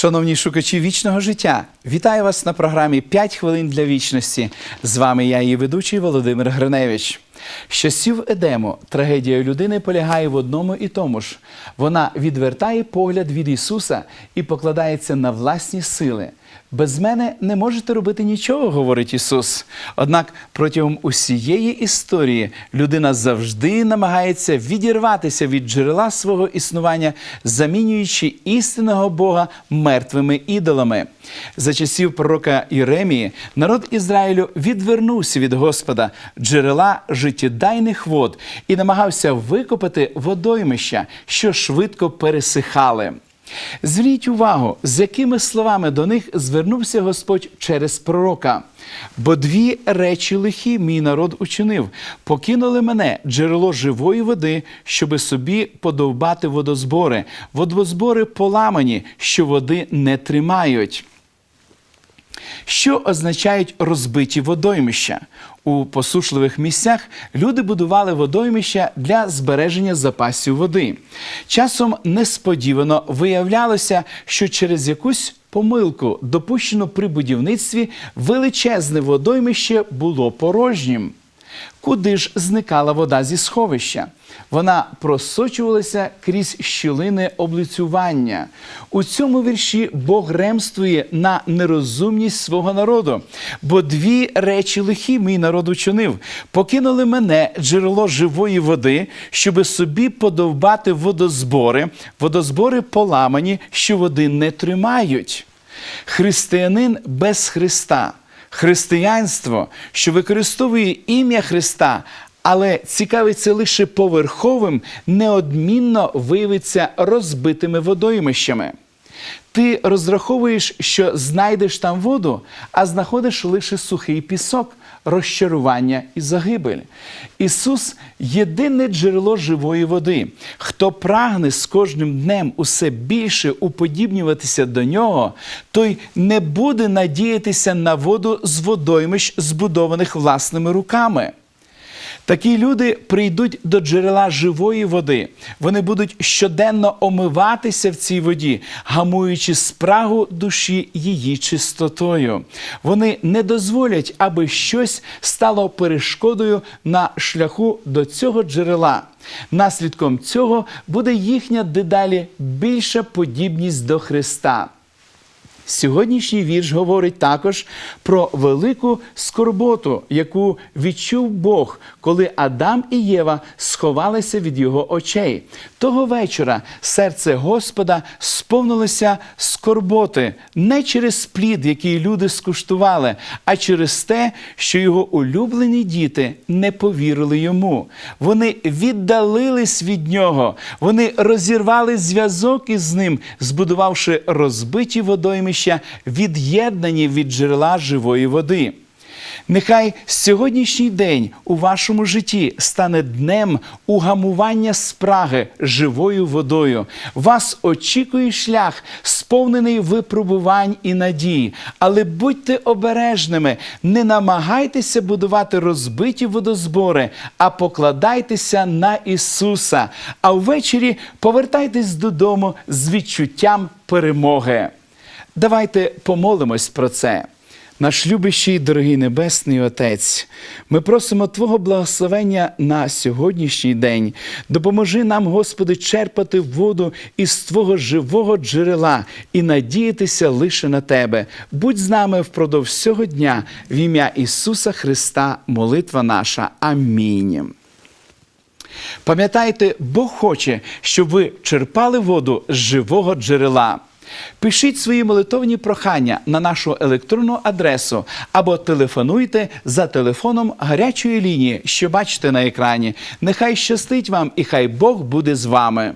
Шановні шукачі вічного життя, вітаю вас на програмі «5 хвилин для вічності. З вами я, її ведучий Володимир Гриневич. З часів Едему трагедія людини полягає в одному і тому ж. Вона відвертає погляд від Ісуса і покладається на власні сили. Без мене не можете робити нічого, говорить Ісус. Однак протягом усієї історії людина завжди намагається відірватися від джерела свого існування, замінюючи істинного Бога мертвими ідолами. За часів пророка Єремії народ Ізраїлю відвернувся від Господа, джерела життєдайних вод, і намагався викопати водоймища, що швидко пересихали. Зверніть увагу, з якими словами до них звернувся Господь через пророка. Бо дві речі лихі мій народ учинив: покинули мене джерело живої води, щоби собі подовбати водозбори, водозбори поламані, що води не тримають. Що означають розбиті водоймища? У посушливих місцях люди будували водоймища для збереження запасів води. Часом несподівано виявлялося, що через якусь помилку, допущену при будівництві, величезне водоймище було порожнім. Куди ж зникала вода зі сховища? Вона просочувалася крізь щілини облицювання. У цьому вірші Бог ремствує на нерозумність свого народу. Бо дві речі лихі мій народ учинив: покинули мене джерело живої води, щоби собі подовбати водозбори, водозбори поламані, що води не тримають. Християнин без Христа. Християнство, що використовує ім'я Христа, але цікавиться лише поверховим, неодмінно виявиться розбитими водоймищами. Ти розраховуєш, що знайдеш там воду, а знаходиш лише сухий пісок, розчарування і загибель. Ісус єдине джерело живої води. Хто прагне з кожним днем усе більше уподібнюватися до нього, той не буде надіятися на воду з водоймищ, збудованих власними руками. Такі люди прийдуть до джерела живої води. Вони будуть щоденно омиватися в цій воді, гамуючи спрагу душі її чистотою. Вони не дозволять, аби щось стало перешкодою на шляху до цього джерела. Наслідком цього буде їхня дедалі більша подібність до Христа. Сьогоднішній вірш говорить також про велику скорботу, яку відчув Бог, коли Адам і Єва сховалися від його очей. Того вечора серце Господа сповнилося скорботи не через плід, який люди скуштували, а через те, що його улюблені діти не повірили йому. Вони віддалились від нього, вони розірвали зв'язок із ним, збудувавши розбиті водоймища, від'єднані від джерела живої води. Нехай сьогоднішній день у вашому житті стане днем угамування спраги живою водою. Вас очікує шлях, сповнений випробувань і надій. Але будьте обережними, не намагайтеся будувати розбиті водозбори, а покладайтеся на Ісуса. А ввечері повертайтесь додому з відчуттям перемоги. Давайте помолимось про це. Наш любящий, дорогий Небесний Отець, ми просимо Твого благословення на сьогоднішній день. Допоможи нам, Господи, черпати воду із Твого живого джерела і надіятися лише на Тебе. Будь з нами впродовж всього дня в ім'я Ісуса Христа, молитва наша. Амінь. Пам'ятайте, Бог хоче, щоб ви черпали воду з живого джерела. Пишіть свої молитовні прохання на нашу електронну адресу або телефонуйте за телефоном гарячої лінії, що бачите на екрані. Нехай щастить вам і хай Бог буде з вами.